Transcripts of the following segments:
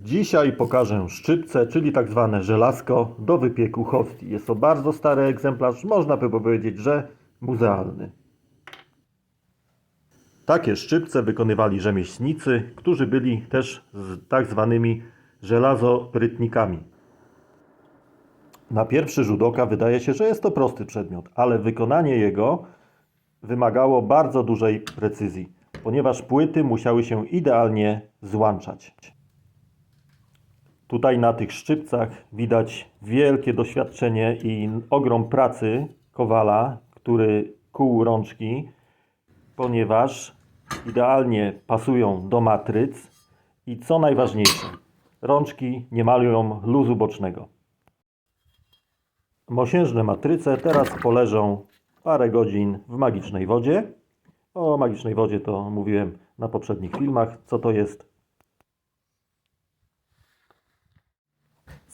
Dzisiaj pokażę szczypce, czyli tak zwane żelazko do wypieku hostii. Jest to bardzo stary egzemplarz, można by powiedzieć, że muzealny. Takie szczypce wykonywali rzemieślnicy, którzy byli też z tak zwanymi żelazoprytnikami. Na pierwszy rzut oka wydaje się, że jest to prosty przedmiot, ale wykonanie jego wymagało bardzo dużej precyzji, ponieważ płyty musiały się idealnie złączać. Tutaj na tych szczypcach widać wielkie doświadczenie i ogrom pracy kowala, który kuł rączki, ponieważ idealnie pasują do matryc i co najważniejsze, rączki nie malują luzu bocznego. Mosiężne matryce teraz poleżą parę godzin w magicznej wodzie. O magicznej wodzie to mówiłem na poprzednich filmach, co to jest.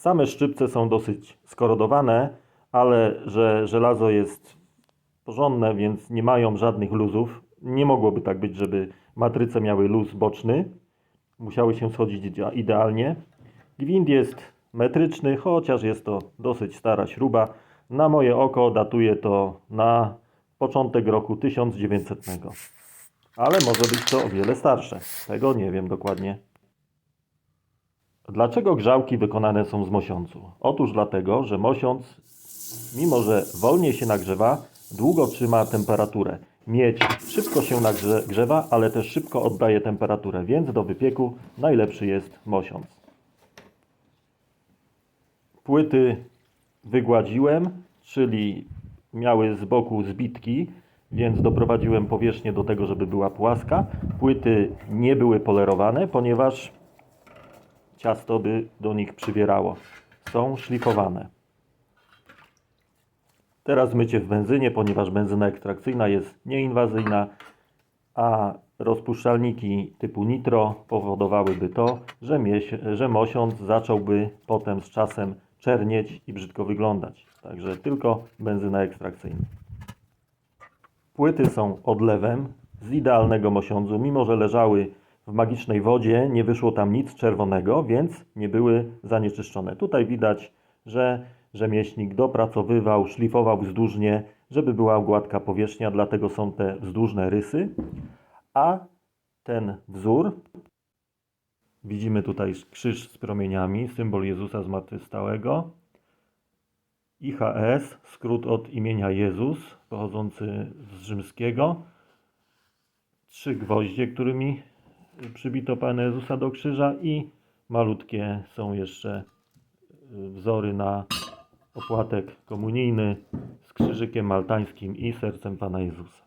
Same szczypce są dosyć skorodowane, ale że żelazo jest porządne, więc nie mają żadnych luzów. Nie mogłoby tak być, żeby matryce miały luz boczny. Musiały się schodzić idea- idealnie. Gwind jest metryczny, chociaż jest to dosyć stara śruba. Na moje oko datuje to na początek roku 1900. Ale może być to o wiele starsze. Tego nie wiem dokładnie. Dlaczego grzałki wykonane są z mosiądzu? Otóż dlatego, że mosiądz, mimo że wolniej się nagrzewa, długo trzyma temperaturę. Miedź szybko się nagrzewa, ale też szybko oddaje temperaturę, więc do wypieku najlepszy jest mosiądz. Płyty wygładziłem, czyli miały z boku zbitki, więc doprowadziłem powierzchnię do tego, żeby była płaska. Płyty nie były polerowane, ponieważ ciasto by do nich przybierało. Są szlifowane. Teraz mycie w benzynie, ponieważ benzyna ekstrakcyjna jest nieinwazyjna, a rozpuszczalniki typu nitro powodowałyby to, że, że mosiądz zacząłby potem z czasem czernieć i brzydko wyglądać. Także tylko benzyna ekstrakcyjna. Płyty są odlewem z idealnego mosiądzu, mimo że leżały w magicznej wodzie, nie wyszło tam nic czerwonego, więc nie były zanieczyszczone. Tutaj widać, że rzemieślnik dopracowywał, szlifował wzdłużnie, żeby była gładka powierzchnia, dlatego są te wzdłużne rysy. A ten wzór, widzimy tutaj krzyż z promieniami, symbol Jezusa Zmartwychwstałego. IHS, skrót od imienia Jezus, pochodzący z rzymskiego. Trzy gwoździe, którymi przybito Pana Jezusa do krzyża i malutkie są jeszcze y, wzory na opłatek komunijny z krzyżykiem maltańskim i sercem Pana Jezusa.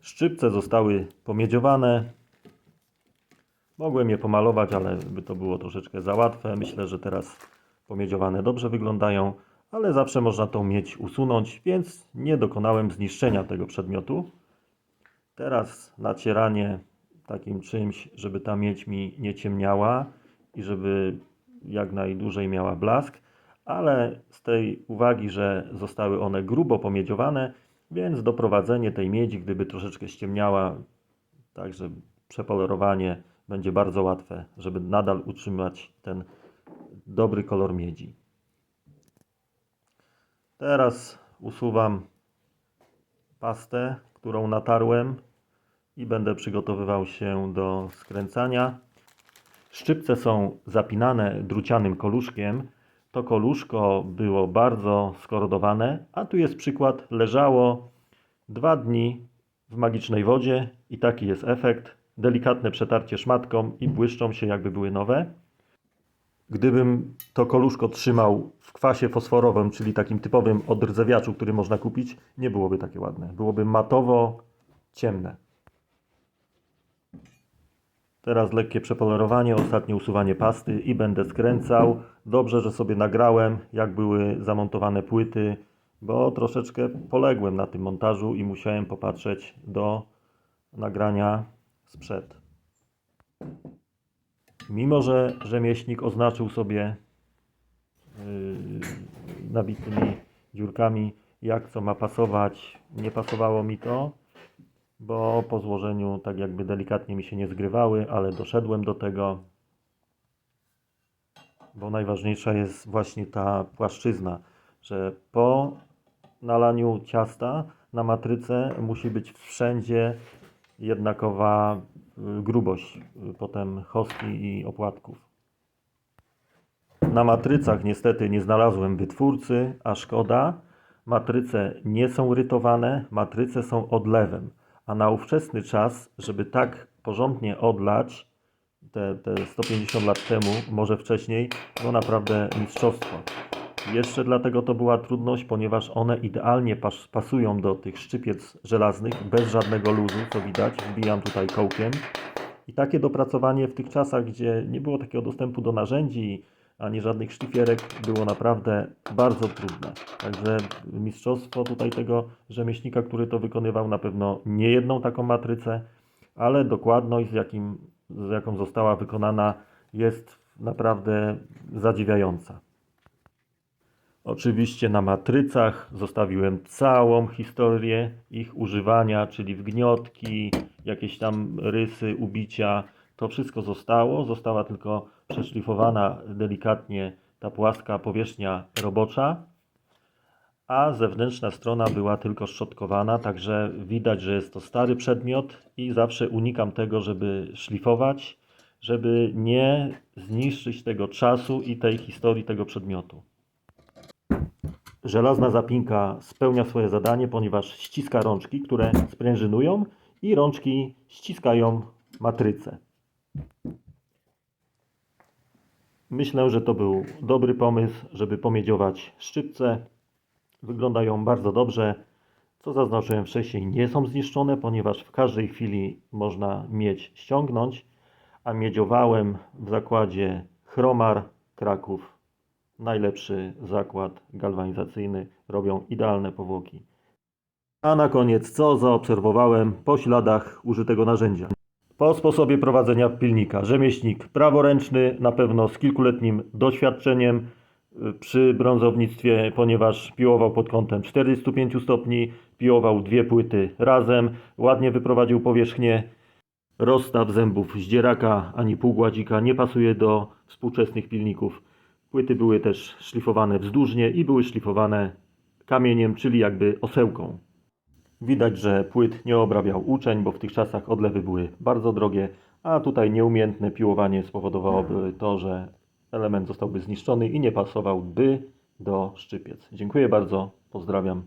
Szczypce zostały pomiedziowane. Mogłem je pomalować, ale by to było troszeczkę za łatwe. Myślę, że teraz pomiedziowane dobrze wyglądają, ale zawsze można tą miedź usunąć, więc nie dokonałem zniszczenia tego przedmiotu. Teraz nacieranie takim czymś, żeby ta miedź mi nie ciemniała i żeby jak najdłużej miała blask, ale z tej uwagi, że zostały one grubo pomiedziowane, więc doprowadzenie tej miedzi, gdyby troszeczkę ściemniała, także przepolerowanie będzie bardzo łatwe, żeby nadal utrzymać ten dobry kolor miedzi. Teraz usuwam pastę, którą natarłem i będę przygotowywał się do skręcania. Szczypce są zapinane drucianym koluszkiem. To koluszko było bardzo skorodowane, a tu jest przykład. Leżało dwa dni w magicznej wodzie i taki jest efekt. Delikatne przetarcie szmatką i błyszczą się jakby były nowe. Gdybym to koluszko trzymał w kwasie fosforowym, czyli takim typowym odrdzewiaczu, który można kupić, nie byłoby takie ładne. Byłoby matowo ciemne. Teraz lekkie przepolerowanie, ostatnie usuwanie pasty i będę skręcał. Dobrze, że sobie nagrałem, jak były zamontowane płyty, bo troszeczkę poległem na tym montażu i musiałem popatrzeć do nagrania sprzed. Mimo, że rzemieślnik oznaczył sobie yy, nabitymi dziurkami, jak co ma pasować, nie pasowało mi to. Bo po złożeniu tak jakby delikatnie mi się nie zgrywały, ale doszedłem do tego, bo najważniejsza jest właśnie ta płaszczyzna, że po nalaniu ciasta na matrycę musi być wszędzie jednakowa y, grubość y, potem hostii i opłatków. Na matrycach niestety nie znalazłem wytwórcy, a szkoda. Matryce nie są rytowane, matryce są odlewem. A na ówczesny czas, żeby tak porządnie odlać, te, te 150 lat temu, może wcześniej, no naprawdę mistrzostwo. Jeszcze dlatego to była trudność, ponieważ one idealnie pas, pasują do tych szczypiec żelaznych, bez żadnego luzu, co widać. Wbijam tutaj kołkiem. I takie dopracowanie w tych czasach, gdzie nie było takiego dostępu do narzędzi, ani żadnych szlifierek, było naprawdę bardzo trudne. Także mistrzostwo tutaj tego rzemieślnika, który to wykonywał, na pewno nie jedną taką matrycę, ale dokładność, z, jakim, z jaką została wykonana, jest naprawdę zadziwiająca. Oczywiście na matrycach zostawiłem całą historię ich używania, czyli wgniotki, jakieś tam rysy, ubicia. To wszystko zostało, została tylko przeszlifowana delikatnie ta płaska powierzchnia robocza, a zewnętrzna strona była tylko szczotkowana, także widać, że jest to stary przedmiot i zawsze unikam tego, żeby szlifować, żeby nie zniszczyć tego czasu i tej historii tego przedmiotu. Żelazna zapinka spełnia swoje zadanie, ponieważ ściska rączki, które sprężynują i rączki ściskają matrycę. Myślę, że to był dobry pomysł, żeby pomiedziować szczypce. Wyglądają bardzo dobrze. Co zaznaczyłem wcześniej, nie są zniszczone, ponieważ w każdej chwili można miedź ściągnąć, a miedziowałem w zakładzie Chromar Kraków najlepszy zakład galwanizacyjny, robią idealne powłoki. A na koniec, co zaobserwowałem po śladach użytego narzędzia? Po sposobie prowadzenia pilnika, rzemieślnik praworęczny, na pewno z kilkuletnim doświadczeniem y, przy brązownictwie, ponieważ piłował pod kątem 45 stopni, piłował dwie płyty razem, ładnie wyprowadził powierzchnię, rozstaw zębów zdzieraka ani półgładzika nie pasuje do współczesnych pilników. Płyty były też szlifowane wzdłużnie i były szlifowane kamieniem, czyli jakby osełką. Widać, że płyt nie obrabiał uczeń, bo w tych czasach odlewy były bardzo drogie, a tutaj nieumiejętne piłowanie spowodowałoby to, że element zostałby zniszczony i nie pasowałby do szczypiec. Dziękuję bardzo, pozdrawiam.